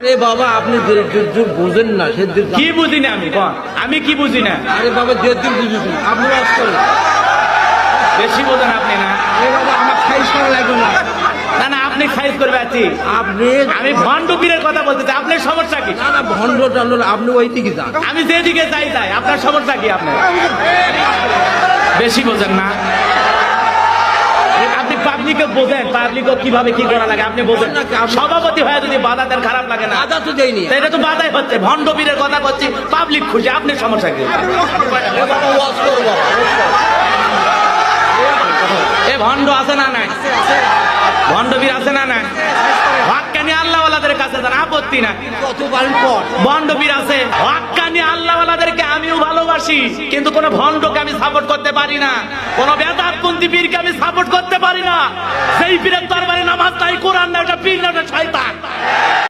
আরে বাবা আপনি যে বুঝেন না সে কি বুঝি না আমি? কন? আমি কি বুঝি না? আরে বাবা যে দিন বুঝেছেন আপনি বেশি বোঝেন আপনি না। আরে বাবা আমার খাইস করা লাগবে না। না না আপনি খাইজ করবে আছি আপনি আমি ভণ্ড পীরের কথা বলতেছি আপনার সমস্যা কি? না না ভণ্ড টান্ড আপনি ওই দিকে যান। আমি যেদিকে যাই যাই আপনার সমস্যা কি আপনার? বেশি বোঝেন না। বোঝেন পাবলিকও কীভাবে কি করা লাগে আপনি বোঝেন। সভাপতি হয়ে যদি বাধা দেন খারাপ লাগে না। আদা তো দেয়নি। এটা তো বাধাই হচ্ছে। ভণ্ড পীরের কথা করছি পাবলিক খুশি আপনি সমস্যা কি? এ ভণ্ড আছে না নাই? ভণ্ড বীর আছে না নাই? কাছে যান আপত্তি না কত বাড়ির পর? ভণ্ড ভালোবাসি, কিন্তু কোন ভণ্ডকে আমি সাপোর্ট করতে পারি না। কোন বেদাতপন্থী পীরকে আমি সাপোর্ট করতে পারি না। সেই পীরের